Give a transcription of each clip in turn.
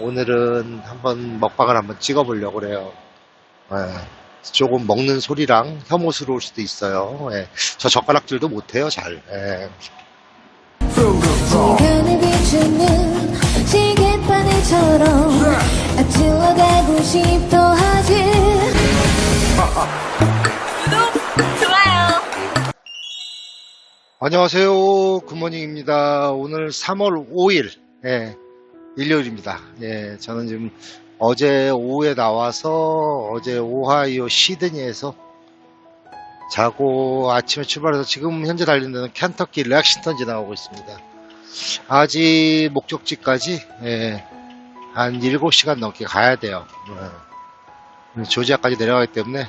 오늘은 한번 먹방을 한번 찍어보려고 그래요. 예, 조금 먹는 소리랑 혐오스러울 수도 있어요. 예, 저 젓가락질도 못해요, 잘. 예. 시간을 비추는 시계바늘처럼 앞질러 가고 싶어 하지 안녕하세요. 굿모닝입니다. 오늘 3월 5일, 예, 일요일입니다. 예, 저는 지금 어제 오후에 나와서 어제 오하이오 시드니에서 자고 아침에 출발해서 지금 현재 달리는 데는 켄터키 렉싱턴 지나가고 있습니다. 아직 목적지까지, 예, 한 7시간 넘게 가야 돼요. 예. 조지아까지 내려가기 때문에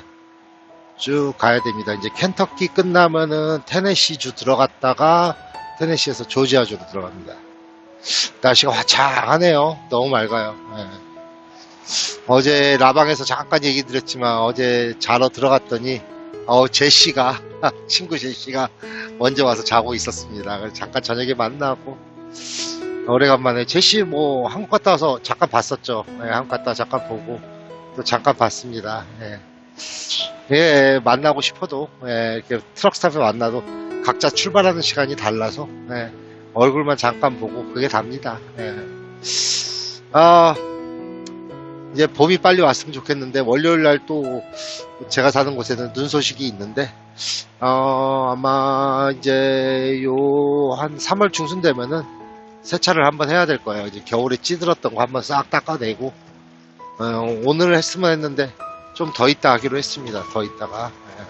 쭉 가야 됩니다. 이제 켄터키 끝나면은 테네시주 들어갔다가 테네시에서 조지아주로 들어갑니다. 날씨가 화창하네요. 너무 맑아요. 예. 어제 라방에서 잠깐 얘기 드렸지만 어제 자러 들어갔더니 어 제시가 친구 제시가 먼저 와서 자고 있었습니다. 잠깐 저녁에 만나고 오래간만에 제시 뭐 한국 갔다 와서 잠깐 봤었죠. 예, 한국 갔다 와 잠깐 보고 또 잠깐 봤습니다. 예. 예, 만나고 싶어도, 예, 이렇게 트럭 스탑에 만나도 각자 출발하는 시간이 달라서, 예, 얼굴만 잠깐 보고 그게 답니다. 예. 아, 이제 봄이 빨리 왔으면 좋겠는데, 월요일 날 또 제가 사는 곳에는 눈 소식이 있는데, 어, 아마 이제 요 한 3월 중순 되면은 세차를 한번 해야 될 거예요. 이제 겨울에 찌들었던 거 한번 싹 닦아내고, 어, 오늘 했으면 했는데, 좀 더 있다 하기로 했습니다. 더 있다가. 예.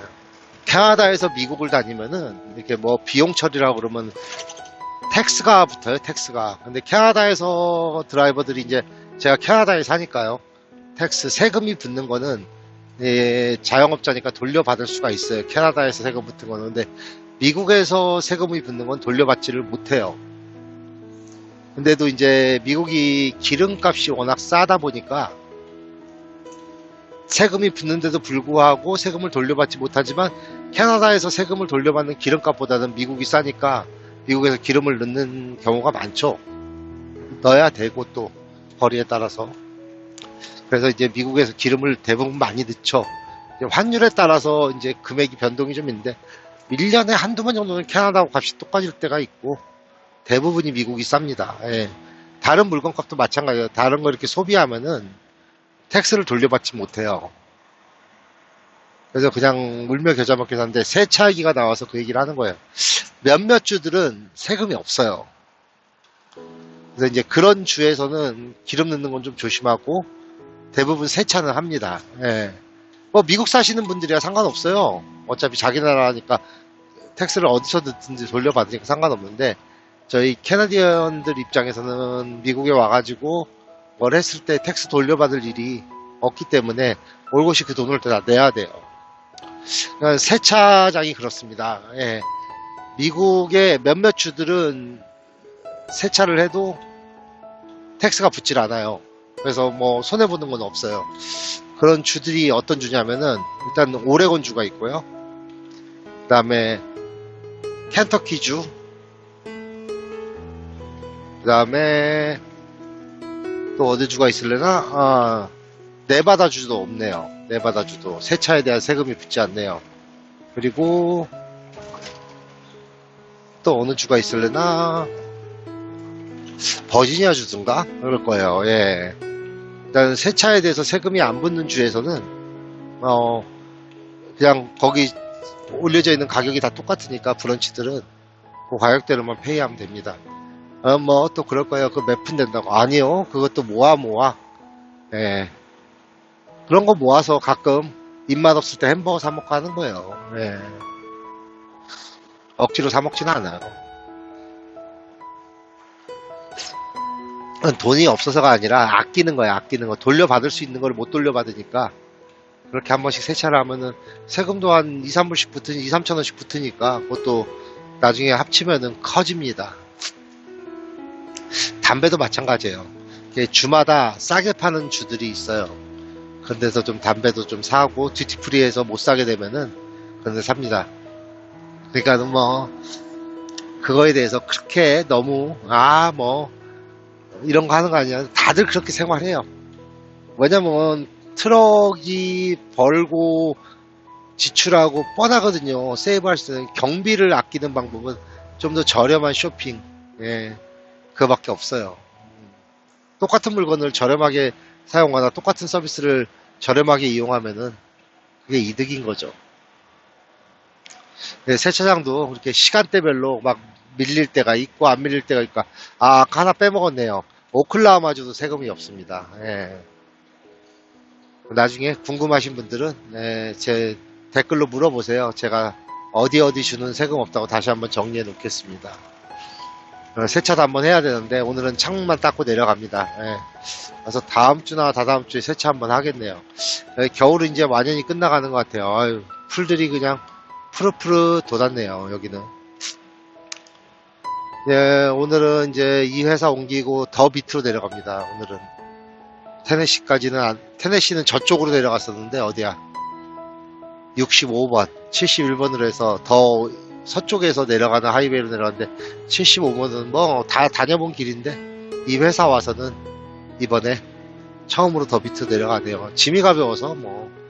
캐나다에서 미국을 다니면은 이렇게 뭐 비용 처리라고 그러면 텍스가 붙어요. 텍스가. 근데 캐나다에서 드라이버들이 이제 제가 캐나다에 사니까요. 텍스 세금이 붙는 거는 예, 자영업자니까 돌려받을 수가 있어요. 캐나다에서 세금 붙은 거는. 근데 미국에서 세금이 붙는 건 돌려받지를 못해요. 근데도 이제 미국이 기름값이 워낙 싸다 보니까 세금이 붙는데도 불구하고 세금을 돌려받지 못하지만 캐나다에서 세금을 돌려받는 기름값보다는 미국이 싸니까 미국에서 기름을 넣는 경우가 많죠. 넣어야 되고 또 거리에 따라서 그래서 이제 미국에서 기름을 대부분 많이 넣죠. 환율에 따라서 이제 금액이 변동이 좀 있는데 1년에 한두 번 정도는 캐나다하고 값이 똑같을 때가 있고 대부분이 미국이 쌉니다. 예. 다른 물건값도 마찬가지예요. 다른 거 이렇게 소비하면은 텍스를 돌려받지 못해요. 그래서 그냥 물며 겨자 먹기 하는데 세차기가 나와서 그 얘기를 하는 거예요. 몇몇 주들은 세금이 없어요. 그래서 이제 그런 주에서는 기름 넣는 건 좀 조심하고 대부분 세차는 합니다. 예. 뭐 미국 사시는 분들이야 상관없어요. 어차피 자기 나라니까 텍스를 어디서 듣든지 돌려받으니까 상관없는데 저희 캐나디언들 입장에서는 미국에 와가지고 뭘 했을 때 텍스 돌려받을 일이 없기 때문에 올것이 그 돈을 다 내야 돼요. 그러니까 세차장이 그렇습니다. 예. 미국의 몇몇 주들은 세차를 해도 텍스가 붙질 않아요. 그래서 뭐 손해보는 건 없어요. 그런 주들이 어떤 주냐면은 일단 오레곤 주가 있고요. 그 다음에 켄터키 주, 그 다음에 또 어디 주가 있을래나? 아, 네바다 주도 없네요. 네바다 주도 세차에 대한 세금이 붙지 않네요. 그리고 또 어느 주가 있을래나? 버지니아 주든가 그럴 거예요. 예. 일단 세차에 대해서 세금이 안 붙는 주에서는 어 그냥 거기 올려져 있는 가격이 다 똑같으니까 브런치들은 그 가격대로만 페이하면 됩니다. 어, 뭐, 또 그럴 거예요. 그 몇 푼 된다고. 아니요. 그것도 모아, 모아. 예. 그런 거 모아서 가끔 입맛 없을 때 햄버거 사 먹고 하는 거예요. 예. 억지로 사먹지는 않아요. 그건 돈이 없어서가 아니라 아끼는 거야, 아끼는 거. 돌려받을 수 있는 걸 못 돌려받으니까. 그렇게 한 번씩 세차를 하면은 세금도 한 2, 3불씩 붙으니, 2, 3천원씩 붙으니까 그것도 나중에 합치면은 커집니다. 담배도 마찬가지예요. 주마다 싸게 파는 주들이 있어요. 그런 데서 좀 담배도 좀 사고 듀티프리에서 못 사게 되면은 그런 데 삽니다. 그러니까 뭐 그거에 대해서 그렇게 너무 아 뭐 이런 거 하는 거 아니야. 다들 그렇게 생활해요. 왜냐면 트럭이 벌고 지출하고 뻔하거든요. 세이브할 수 있는 경비를 아끼는 방법은 좀 더 저렴한 쇼핑, 예, 그거밖에 없어요. 똑같은 물건을 저렴하게 사용하나 똑같은 서비스를 저렴하게 이용하면은 그게 이득인 거죠. 네, 세차장도 그렇게 시간대별로 막 밀릴 때가 있고 안 밀릴 때가 있고 아 하나 빼먹었네요. 오클라호마주도 세금이 없습니다. 예. 나중에 궁금하신 분들은 예, 제 댓글로 물어보세요. 제가 어디 어디 주는 세금 없다고 다시 한번 정리해 놓겠습니다. 어, 세차도 한번 해야 되는데 오늘은 창문만 닦고 내려갑니다. 예. 그래서 다음 주나 다다음 주에 세차 한번 하겠네요. 예, 겨울은 이제 완연히 끝나가는 것 같아요. 아유, 풀들이 그냥 푸르푸르 돋았네요. 여기는. 예, 오늘은 이제 이 회사 옮기고 더 밑으로 내려갑니다. 오늘은 테네시까지는 안, 테네시는 저쪽으로 내려갔었는데 어디야? 65번, 71번으로 해서 더 서쪽에서 내려가는 하이웨이로 내려갔는데 75번은 뭐 다 다녀본 길인데 이 회사 와서는 이번에 처음으로 더 밑으로 내려가네요. 짐이 가벼워서 뭐 아,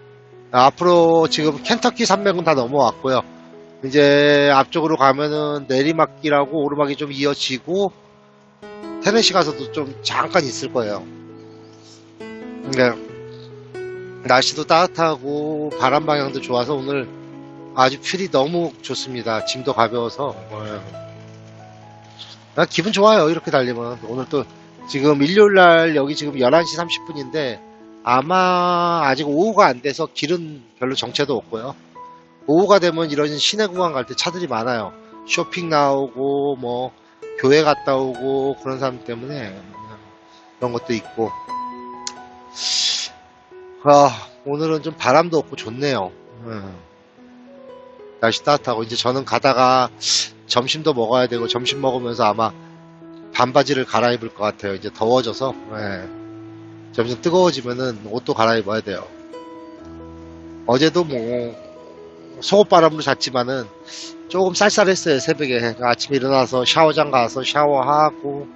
앞으로 지금 켄터키 산맥은 다 넘어왔고요. 이제 앞쪽으로 가면은 내리막길하고 오르막이 좀 이어지고 테네시 가서도 좀 잠깐 있을 거예요. 네. 날씨도 따뜻하고 바람 방향도 좋아서 오늘 아주 필이 너무 좋습니다. 짐도 가벼워서 네. 나 기분 좋아요. 이렇게 달리면 오늘 또 지금 일요일 날 여기 지금 11시 30분인데 아마 아직 오후가 안 돼서 길은 별로 정체도 없고요. 오후가 되면 이런 시내 구간 갈때 차들이 많아요. 쇼핑 나오고 뭐 교회 갔다 오고 그런 사람 때문에 그런 것도 있고 아 오늘은 좀 바람도 없고 좋네요. 음. 날씨 따뜻하고 이제 저는 가다가 점심도 먹어야 되고 점심 먹으면서 아마 반바지를 갈아입을 것 같아요. 이제 더워져서 예. 점점 뜨거워지면은 옷도 갈아입어야 돼요. 어제도 뭐 속옷바람으로 잤지만은 조금 쌀쌀했어요 새벽에 아침에 일어나서 샤워장 가서 샤워하고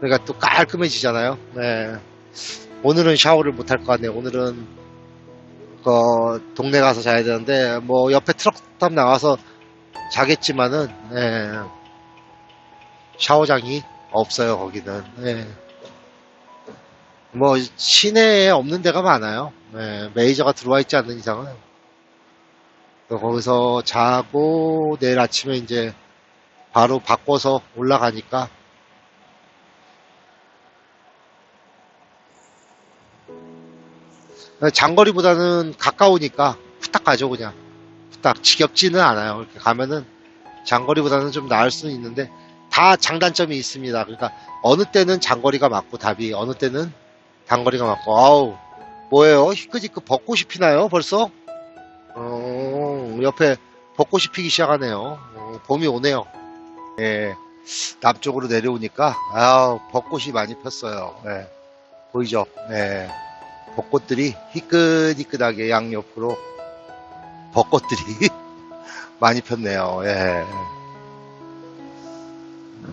그러니까 또 깔끔해지잖아요. 네. 오늘은 샤워를 못 할 것 같네요. 오늘은 그 동네 가서 자야 되는데 뭐 옆에 트럭탑 나가서 자겠지만은 네. 샤워장이 없어요 거기는. 네. 뭐 시내에 없는 데가 많아요. 네, 메이저가 들어와 있지 않는 이상은. 거기서 자고 내일 아침에 이제 바로 바꿔서 올라가니까. 장거리보다는 가까우니까 후딱 가죠 그냥. 후딱 지겹지는 않아요. 이렇게 가면은 장거리보다는 좀 나을 수는 있는데 다 장단점이 있습니다. 그러니까 어느 때는 장거리가 맞고 답이 어느 때는 단거리가 맞고 아우 뭐예요 희끗희끗 벚꽃이 피나요 벌써 어, 옆에 벚꽃이 피기 시작하네요 어, 봄이 오네요 예 남쪽으로 내려오니까 아우 벚꽃이 많이 폈어요 예, 보이죠 예. 벚꽃들이 희끗희끗하게 양옆으로 벚꽃들이 많이 폈네요. 예.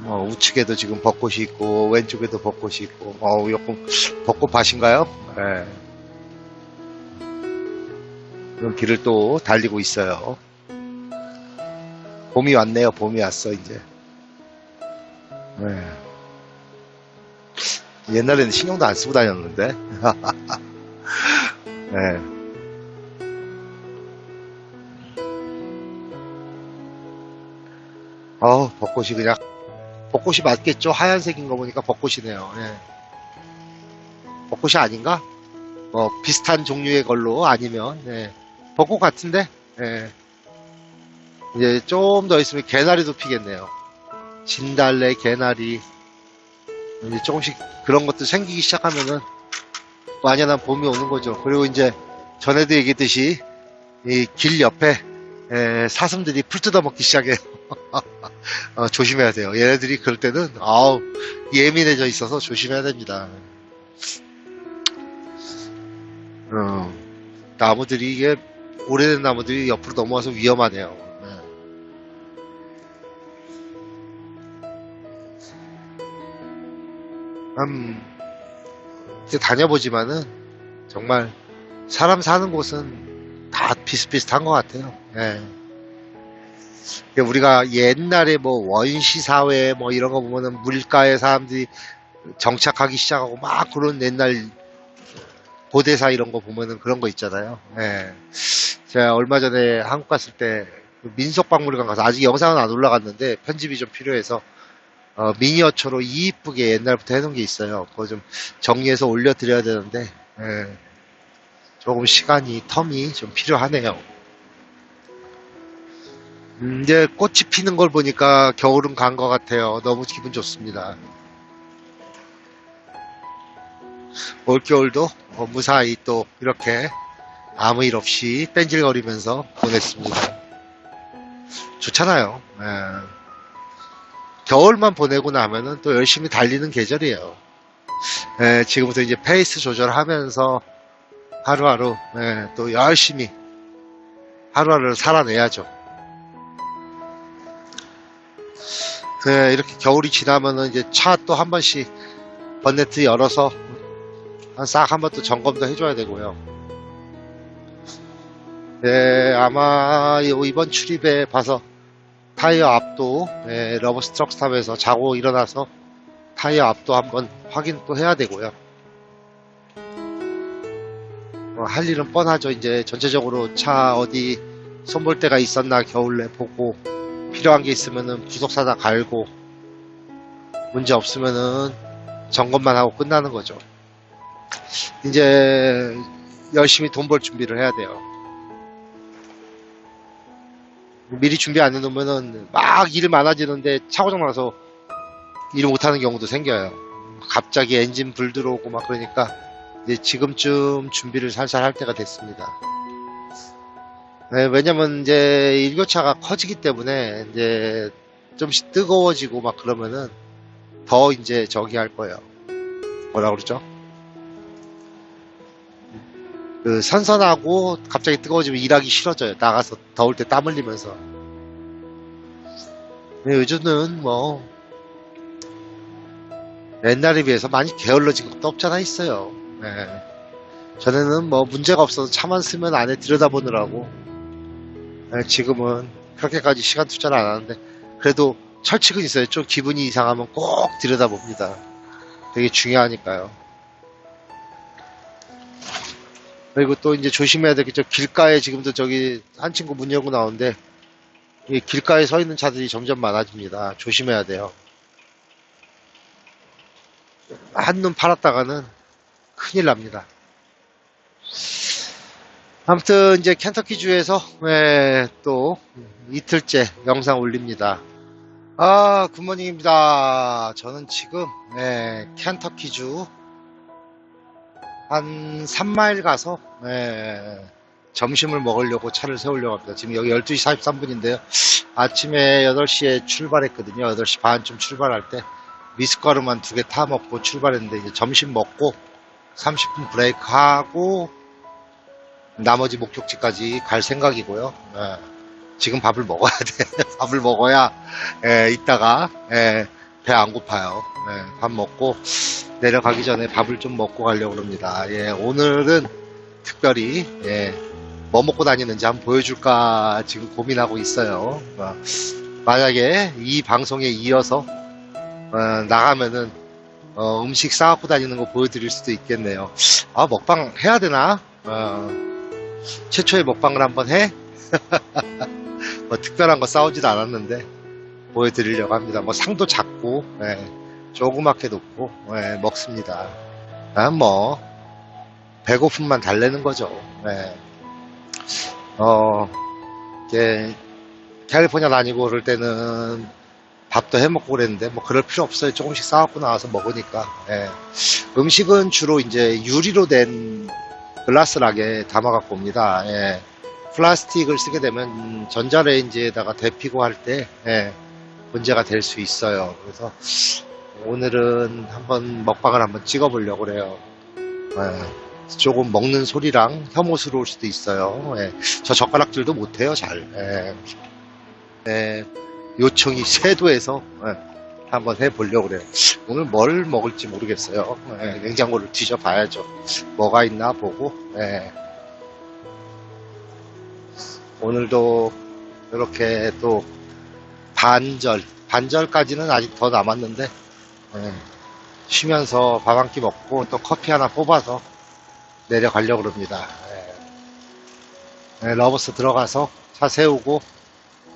어, 우측에도 지금 벚꽃이 있고 왼쪽에도 벚꽃이 있고 어, 조금 벚꽃 밭인가요? 예. 그럼 길을 또 달리고 있어요. 봄이 왔네요. 봄이 왔어 이제. 예. 옛날에는 신경도 안 쓰고 다녔는데. 네. 어우, 벚꽃이 그냥, 벚꽃이 맞겠죠? 하얀색인 거 보니까 벚꽃이네요. 예. 벚꽃이 아닌가? 뭐, 비슷한 종류의 걸로 아니면, 예. 벚꽃 같은데? 예. 이제 좀 더 있으면 개나리도 피겠네요. 진달래, 개나리. 이제 조금씩 그런 것도 생기기 시작하면은 완연한 봄이 오는 거죠. 그리고 이제 전에도 얘기했듯이 이 길 옆에 에, 사슴들이 풀 뜯어먹기 시작해요. 어, 조심해야 돼요. 얘네들이 그럴 때는 아우 예민해져 있어서 조심해야 됩니다. 어, 나무들이 이게 오래된 나무들이 옆으로 넘어와서 위험하네요. 네. 음, 이제 다녀보지만은 정말 사람 사는 곳은 다 비슷비슷한 것 같아요. 예. 그러니까 우리가 옛날에 뭐 원시 사회 뭐 이런 거 보면은 물가에 사람들이 정착하기 시작하고 막 그런 옛날 고대사 이런 거 보면은 그런 거 있잖아요. 예. 제가 얼마 전에 한국 갔을 때 민속박물관 가서 아직 영상은 안 올라갔는데 편집이 좀 필요해서 어, 미니어처로 이쁘게 옛날부터 해놓은 게 있어요. 그거 좀 정리해서 올려드려야 되는데 예. 조금 시간이 텀이 좀 필요하네요. 음, 이제 꽃이 피는 걸 보니까 겨울은 간 것 같아요. 너무 기분 좋습니다. 올겨울도 어, 무사히 또 이렇게 아무 일 없이 뺀질거리면서 보냈습니다. 좋잖아요. 예. 겨울만 보내고 나면은 또 열심히 달리는 계절이에요. 예, 지금부터 이제 페이스 조절하면서 하루하루 예, 또 열심히 하루하루를 살아내야죠. 예, 이렇게 겨울이 지나면은 이제 차 또 한 번씩 번네트 열어서 싹 한 번 또 점검도 해줘야 되고요. 예, 아마 요 이번 출입에 봐서 타이어 앞도 예, 러버 스트럭스탑에서 자고 일어나서 타이어 앞도 한번 확인 또 해야 되고요. 어, 할 일은 뻔하죠. 이제 전체적으로 차 어디 손볼 데가 있었나 겨울에 보고 필요한 게 있으면은 부속사다 갈고 문제 없으면은 점검만 하고 끝나는 거죠. 이제 열심히 돈 벌 준비를 해야 돼요. 미리 준비 안 해놓으면은 막 일이 많아지는데 차고장 나서 일을 못하는 경우도 생겨요. 갑자기 엔진 불 들어오고 막 그러니까 이제 지금쯤 준비를 살살 할 때가 됐습니다. 네, 왜냐면 이제 일교차가 커지기 때문에 이제 좀씩 뜨거워지고 막 그러면은 더 이제 저기 할 거예요. 뭐라 그러죠? 그 선선하고 갑자기 뜨거워지면 일하기 싫어져요. 나가서 더울 때 땀 흘리면서. 근데 요즘은 뭐 옛날에 비해서 많이 게을러진 것도 없잖아 있어요. 네. 전에는 뭐 문제가 없어서 차만 쓰면 안에 들여다보느라고 네, 지금은 그렇게까지 시간 투자를 안 하는데 그래도 철칙은 있어요. 좀 기분이 이상하면 꼭 들여다봅니다. 되게 중요하니까요. 그리고 또 이제 조심해야 저 길가에 지금도 저기 한 친구 문 열고 나오는데 이 길가에 서 있는 차들이 점점 많아집니다. 조심해야 돼요. 한눈 팔았다가는 큰일 납니다. 아무튼 이제 켄터키주에서 예, 또 이틀째 영상 올립니다. 아 굿모닝입니다. 저는 지금 예, 켄터키주 한 3마일 가서 예, 점심을 먹으려고 차를 세우려고 합니다. 지금 여기 12시 43분인데요. 아침에 8시에 출발했거든요. 8시 반쯤 출발할 때 미숫가루만 두 개 타 먹고 출발했는데 이제 점심 먹고 30분 브레이크 하고 나머지 목적지까지 갈 생각이고요. 예, 지금 밥을 먹어야 돼. 밥을 먹어야 예, 이따가 배안 고파요. 예, 밥 먹고 내려가기 전에 밥을 좀 먹고 가려고 합니다. 예, 오늘은 특별히 예, 뭐 먹고 다니는지 한번 보여줄까 지금 고민하고 있어요. 어, 만약에 이 방송에 이어서 어, 나가면은 어, 음식 싸갖고 다니는 거 보여드릴 수도 있겠네요. 아 먹방 해야 되나? 어, 최초의 먹방을 한번 해? 뭐 특별한 거 싸우지도 않았는데 보여드리려고 합니다. 뭐 상도 작고 예, 조그맣게 놓고 예, 먹습니다. 아, 뭐 배고픔만 달래는 거죠. 예. 어, 이제 캘리포니아 다니고 그럴 때는 밥도 해 먹고 그랬는데 뭐 그럴 필요 없어요. 조금씩 싸갖고 나와서 먹으니까. 예. 음식은 주로 이제 유리로 된 글라스락에 담아갖고 옵니다. 예. 플라스틱을 쓰게 되면 전자레인지에다가 데피고 할때 예, 문제가 될 수 있어요. 그래서 오늘은 한번 먹방을 한번 찍어보려고 그래요. 예. 조금 먹는 소리랑 혐오스러울 수도 있어요. 예. 저 젓가락질도 못해요, 잘. 예. 예. 요청이 쇄도해서 예. 한번 해보려고 그래요. 오늘 뭘 먹을지 모르겠어요. 예, 냉장고를 뒤져봐야죠. 뭐가 있나 보고. 예. 오늘도 이렇게 또 반절, 반절까지는 아직 더 남았는데 예, 쉬면서 밥 한 끼 먹고 또 커피 하나 뽑아서 내려가려고 그럽니다. 예. 예, 러버스 들어가서 차 세우고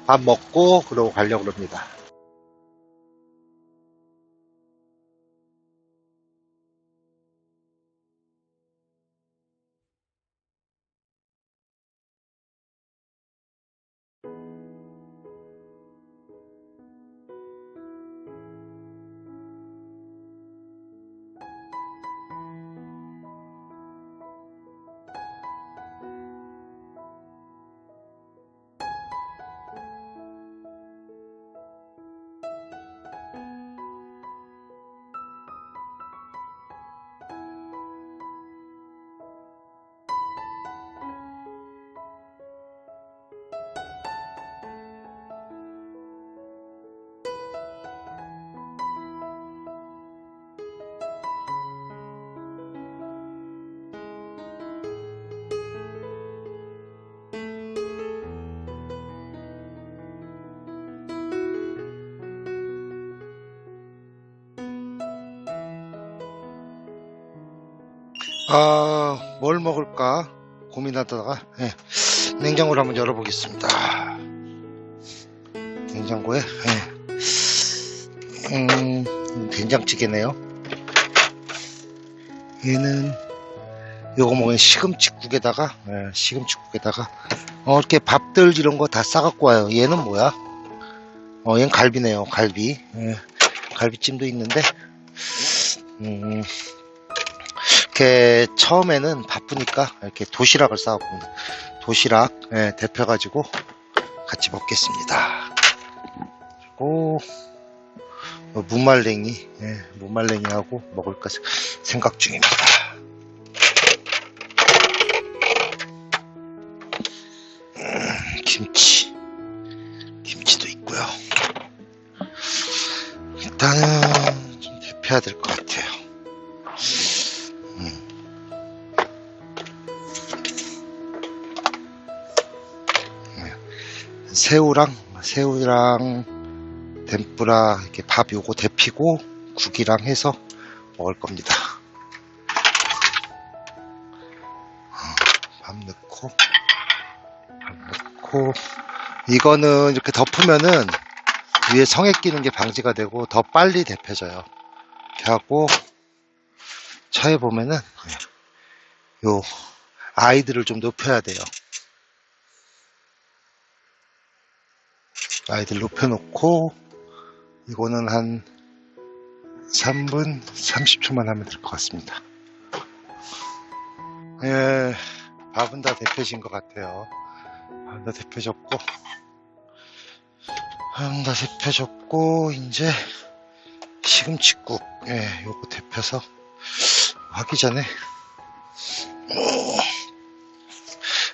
밥 먹고 그러고 가려고 그럽니다. 아, 뭘 먹을까 고민하다가 예, 냉장고를 한번 열어보겠습니다. 냉장고에 예. 음, 된장찌개네요. 얘는 요거 먹은 시금치국에다가 예, 시금치국에다가 어, 이렇게 밥들 이런 거 다 싸갖고 와요. 얘는 뭐야? 어, 얘는 갈비네요. 갈비. 예, 갈비찜도 있는데 음, 이렇게 처음에는 바쁘니까 이렇게 도시락을 싸왔습니다. 도시락 예, 데펴가지고 같이 먹겠습니다. 그리고 어, 무말랭이, 예, 무말랭이하고 먹을까 생각 중입니다. 음, 김치, 김치도 있고요. 일단은 좀 데펴야 될 것 같아요. 새우랑 새우랑 덴뿌라 이렇게 밥 요거 데피고 국이랑 해서 먹을 겁니다. 어, 밥 넣고 밥 넣고 이거는 이렇게 덮으면은 위에 성에 끼는 게 방지가 되고 더 빨리 데펴져요. 이렇게 하고 차에 보면은 요 아이들을 좀 높여야 돼요. 아이들 높여놓고 이거는 한 3분 30초만 하면 될 것 같습니다. 예, 밥은 다 데펴진 것 같아요. 밥은 다 데펴졌고, 밥은 다 데펴졌고, 이제 시금치국, 예, 요거 데펴서 하기 전에,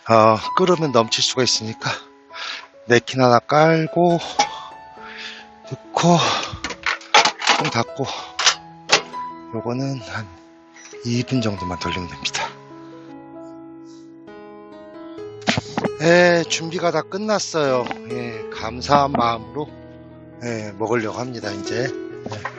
어, 끓으면 넘칠 수가 있으니까, 네킨 하나 깔고 넣고 통 닫고 요거는 한 2분 정도만 돌리면 됩니다. 예, 준비가 다 끝났어요. 예, 감사한 마음으로 예, 먹으려고 합니다 이제. 예.